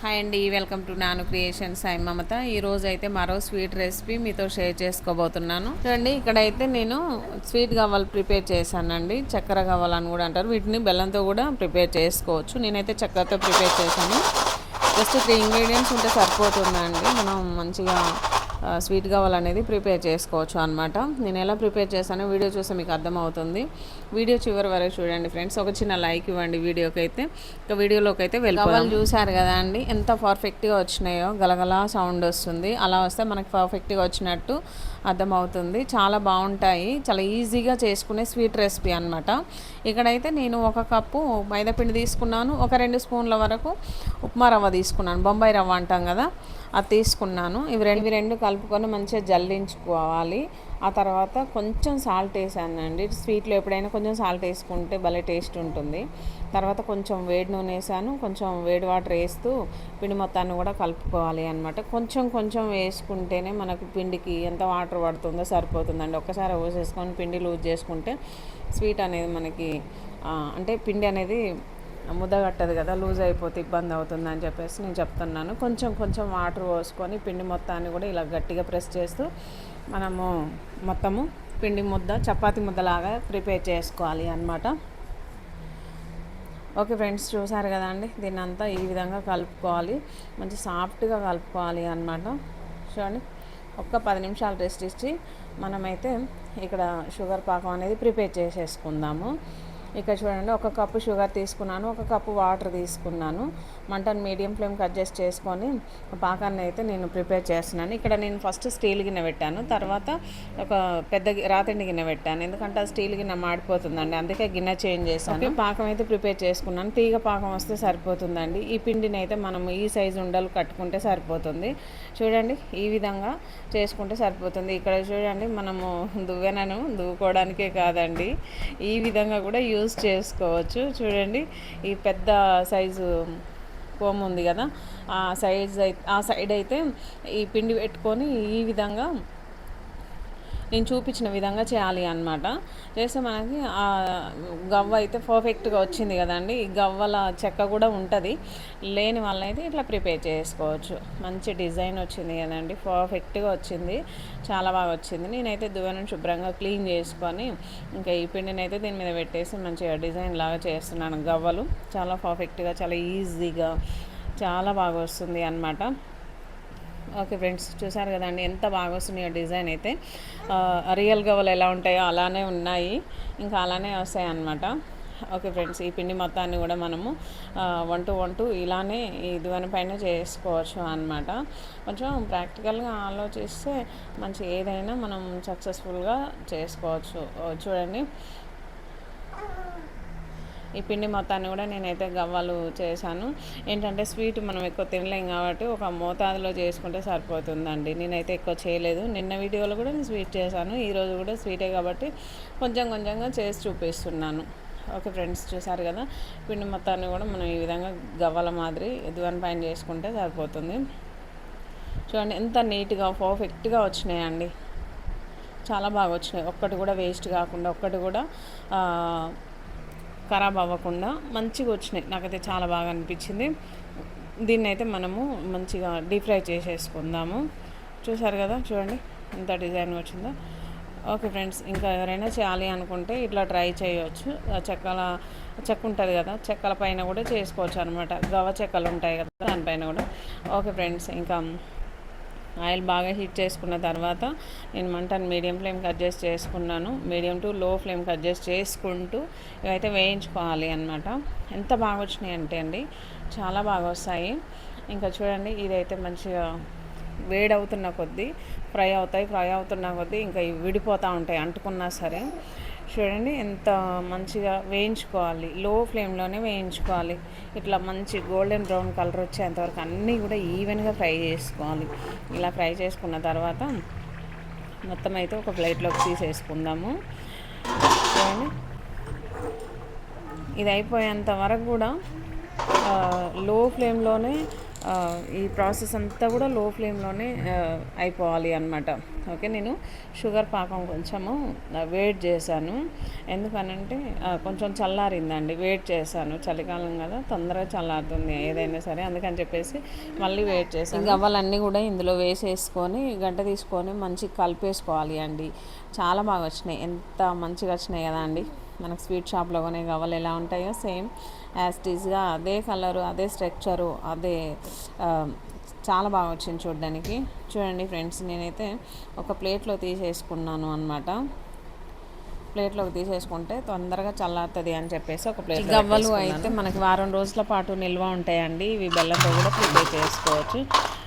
Hi అండి welcome to Nanu creations. I Mamata. ఈరోజు అయితే మరో స్వీట్ రెసిపీ మీతో షేర్ చేసుకోబోతున్నాను. చూడండి ఇక్కడైతే నేను స్వీట్ గవ్వలు ప్రిపేర్ చేశానండి. చక్కెర గవ్వలు కూడా అంటారు. వీటిని బెల్లంతో కూడా ప్రిపేర్ చేసుకోవచ్చు. నేనైతే చక్కెరతో ప్రిపేర్ చేశాను. జస్ట్ త్రీ ఇంగ్రీడియంట్స్ ఉంటే సరిపోతుందండి. మనం మంచిగా స్వీట్ కావాలనేది ప్రిపేర్ చేసుకోవచ్చు అనమాట నేను ఎలా ప్రిపేర్ చేశానో వీడియో చూస్తే మీకు అర్థమవుతుంది. వీడియో చివరి వరకు చూడండి ఫ్రెండ్స్. ఒక చిన్న లైక్ ఇవ్వండి వీడియోకి అయితే ఇక వీడియోలోకి అయితే వెళ్ళిపోవాలి చూసారు కదా అండి. ఎంత పర్ఫెక్ట్గా వచ్చినాయో గలగలా సౌండ్ వస్తుంది. అలా వస్తే మనకి పర్ఫెక్ట్గా వచ్చినట్టు అర్థమవుతుంది. చాలా బాగుంటాయి. చాలా ఈజీగా చేసుకునే స్వీట్ రెసిపీ అనమాట ఇక్కడైతే నేను ఒక కప్పు మైదాపిండి తీసుకున్నాను. ఒక రెండు స్పూన్ల వరకు ఉప్మా రవ్వ తీసుకున్నాను. బొంబాయి రవ్వ అంటాం కదా అది తీసుకున్నాను. ఇవి రెండు ఇవి రెండు కలుపుకొని మంచిగా జల్లించుకోవాలి. ఆ తర్వాత కొంచెం సాల్ట్ వేసానండి. స్వీట్లో ఎప్పుడైనా కొంచెం సాల్ట్ వేసుకుంటే భలే టేస్ట్ ఉంటుంది. తర్వాత కొంచెం వేడి నూనె వేసాను. కొంచెం వేడి వాటర్ వేస్తూ పిండి మొత్తాన్ని కూడా కలుపుకోవాలి అనమాట కొంచెం కొంచెం వేసుకుంటేనే మనకు పిండికి ఎంత వాటర్ పడుతుందో సరిపోతుందండి. ఒక్కసారి పోసేసుకొని పిండి లూజ్ చేసుకుంటే స్వీట్ అనేది మనకి అంటే పిండి అనేది ముద్ద కట్టదు కదా లూజ్ అయిపోతే ఇబ్బంది అవుతుంది అని చెప్పేసి నేను చెప్తున్నాను. కొంచెం కొంచెం వాటర్ పోసుకొని పిండి మొత్తాన్ని కూడా ఇలా గట్టిగా ప్రెస్ చేస్తూ మనము మొత్తము పిండి ముద్ద చపాతి ముద్దలాగా ప్రిపేర్ చేసుకోవాలి అనమాట ఓకే ఫ్రెండ్స్ చూసారు కదా అండి? దీన్ని అంతా ఈ విధంగా కలుపుకోవాలి. మంచి సాఫ్ట్గా కలుపుకోవాలి అనమాట చూడండి ఒక్క పది నిమిషాలు రెస్ట్ ఇచ్చి మనమైతే ఇక్కడ షుగర్ పాకం అనేది ప్రిపేర్ చేసేసుకుందాము. ఇక్కడ చూడండి ఒక కప్పు షుగర్ తీసుకున్నాను ఒక కప్పు వాటర్ తీసుకున్నాను. మంటను మీడియం ఫ్లేమ్కి అడ్జస్ట్ చేసుకొని పాకాన్ని అయితే నేను ప్రిపేర్ చేస్తున్నాను. ఇక్కడ నేను ఫస్ట్ స్టీల్ గిన్నె పెట్టాను తర్వాత ఒక పెద్ద రాతిండి గిన్నె పెట్టాను. ఎందుకంటే ఆ స్టీల్ గిన్నె మాడిపోతుందండి అందుకే గిన్నె చేంజ్ చేశాను. పాకం అయితే ప్రిపేర్ చేసుకున్నాను. తీగ పాకం వస్తే సరిపోతుందండి. ఈ పిండిని అయితే మనం ఈ సైజు ఉండలు కట్టుకుంటే సరిపోతుంది. చూడండి ఈ విధంగా చేసుకుంటే సరిపోతుంది. ఇక్కడ చూడండి మనము దువ్వెనను దువ్వుకోవడానికే కాదండి. ఈ విధంగా కూడా యూజ్ చేసుకోవచ్చు. చూడండి ఈ పెద్ద సైజు కోమ్ ఉంది కదా. ఆ సైజ్ అయితే ఆ సైడ్ అయితే ఈ పిండి పెట్టుకొని ఈ విధంగా నేను చూపించిన విధంగా చేయాలి అనమాట చేస్తే మనకి ఆ గవ్వ అయితే పర్ఫెక్ట్గా వచ్చింది కదండి. ఈ గవ్వల చెక్క కూడా ఉంటుంది. లేని వాళ్ళైతే ఇట్లా ప్రిపేర్ చేసుకోవచ్చు. మంచి డిజైన్ వచ్చింది కదండి. పర్ఫెక్ట్గా వచ్చింది. చాలా బాగా వచ్చింది. నేనైతే దువ్వెనను శుభ్రంగా క్లీన్ చేసుకొని ఇంకా ఈ పిండిని అయితే దీని మీద పెట్టేసి మంచిగా డిజైన్ లాగా చేస్తున్నాను. గవ్వలు చాలా పర్ఫెక్ట్గా చాలా ఈజీగా చాలా బాగా వస్తుంది అనమాట ఓకే ఫ్రెండ్స్ చూసారు కదండి ఎంత బాగా వస్తున్నాయో డిజైన్ అయితే. రియల్ గవలు ఎలా ఉంటాయో అలానే ఉన్నాయి. ఇంకా అలానే వస్తాయి అన్నమాట. ఓకే ఫ్రెండ్స్ ఈ పిండి మొత్తాన్ని కూడా మనము వన్ టు వన్ టు ఇలానే ఈ పైన చేసుకోవచ్చు అనమాట కొంచెం ప్రాక్టికల్గా ఆలోచిస్తే మంచి ఏదైనా మనం సక్సెస్ఫుల్గా చేసుకోవచ్చు. చూడండి. ఈ పిండి మొత్తాన్ని కూడా నేనైతే గవ్వలు చేశాను. ఏంటంటే స్వీట్ మనం ఎక్కువ తినలేం కాబట్టి ఒక మోతాదులో చేసుకుంటే సరిపోతుందండి. నేనైతే ఎక్కువ చేయలేదు. నిన్న వీడియోలో కూడా నేను స్వీట్ చేశాను. ఈరోజు కూడా స్వీటే కాబట్టి కొంచెం కొంచెంగా చేసి చూపిస్తున్నాను. ఓకే ఫ్రెండ్స్ చూసారు కదా? పిండి మొత్తాన్ని కూడా మనం ఈ విధంగా గవ్వల మాదిరి ఎదువని పైన చేసుకుంటే సరిపోతుంది. చూడండి ఎంత నీట్గా పర్ఫెక్ట్గా వచ్చినాయండి. చాలా బాగా వచ్చినాయి. ఒక్కటి కూడా వేస్ట్ కాకుండా ఒక్కటి కూడా ఖరాబ్ అవ్వకుండా మంచిగా వచ్చినాయి. నాకైతే చాలా బాగా అనిపించింది. దీన్ని అయితే మనము మంచిగా డీప్ ఫ్రై చేసేసుకుందాము. చూసారు కదా? చూడండి ఎంత డిజైన్ వచ్చిందో? ఓకే ఫ్రెండ్స్ ఇంకా ఎవరైనా చేయాలి అనుకుంటే ఇట్లా ట్రై చేయవచ్చు చెక్కల చెక్క ఉంటుంది కదా? చెక్కల పైన కూడా చేసుకోవచ్చు అనమాట గవ చెక్కలు ఉంటాయి కదా? దానిపైన కూడా. ఓకే ఫ్రెండ్స్ ఇంకా ఆయిల్ బాగా హీట్ చేసుకున్న తర్వాత నేను మంటను మీడియం ఫ్లేమ్కి అడ్జస్ట్ చేసుకున్నాను. మీడియం టు లో ఫ్లేమ్కి అడ్జస్ట్ చేసుకుంటూ ఇవైతే వేయించుకోవాలి అనమాట ఎంత బాగా వచ్చినాయి అంటే అండి చాలా బాగా వస్తాయి. ఇంకా చూడండి ఇదైతే మంచిగా వేడవుతున్న కొద్దీ ఫ్రై అవుతాయి ఫ్రై అవుతున్న కొద్దీ ఇంకా విడిపోతూ ఉంటాయి అంటుకున్నా సరే. చూడండి ఎంత మంచిగా వేయించుకోవాలి. లో ఫ్లేమ్లోనే వేయించుకోవాలి. ఇట్లా మంచి గోల్డెన్ బ్రౌన్ కలర్ వచ్చేంతవరకు అన్నీ కూడా ఈవెన్గా ఫ్రై చేసుకోవాలి. ఇలా ఫ్రై చేసుకున్న తర్వాత మొత్తం అయితే ఒక ప్లేట్లోకి తీసేసుకుందాము. చూడండి. ఇది అయిపోయేంత వరకు కూడా లో ఫ్లేమ్లోనే ఈ ప్రాసెస్ అంతా కూడా లో ఫ్లేమ్లోనే అయిపోవాలి అనమాట ఓకే నేను షుగర్ పాకం కొంచెము వెయిట్ చేశాను. ఎందుకనంటే కొంచెం చల్లారిందండి వెయిట్ చేశాను. చలికాలం కదా తొందరగా చల్లారుతుంది ఏదైనా సరే అందుకని చెప్పేసి మళ్ళీ వెయిట్ చేశాను. గవ్వలన్నీ కూడా ఇందులో వేసేసుకొని గంట తీసుకొని మంచిగా కలిపేసుకోవాలి అండి. చాలా బాగా వచ్చినాయి. ఎంత మంచిగా వచ్చినాయి కదా అండి. మనకు స్వీట్ షాప్లో కొనే గవ్వలు ఎలా ఉంటాయో సేమ్ యాజ్ టీజ్గా అదే కలరు అదే స్ట్రక్చరు అదే చాలా బాగా వచ్చింది చూడడానికి. చూడండి ఫ్రెండ్స్ నేనైతే ఒక ప్లేట్లో తీసేసుకున్నాను అనమాట ప్లేట్లోకి తీసేసుకుంటే తొందరగా చల్లారుతుంది అని చెప్పేసి ఒక ప్లేట్ గవ్వలు అయితే మనకి వారం రోజుల పాటు నిల్వ ఉంటాయండి. ఇవి బెల్లంతో కూడా ప్రిపేర్ చేసుకోవచ్చు.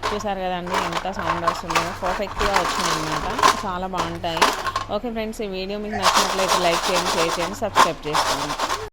చూసారు కదండి ఎంత సౌండ్ వస్తుందో. పర్ఫెక్ట్గా వచ్చింది అనమాట చాలా బాగుంటాయి. ఓకే ఫ్రెండ్స్ ఈ వీడియో మీకు నచ్చినట్లయితే లైక్ చేయండి షేర్ చేయండి సబ్స్క్రైబ్ చేసుకోండి.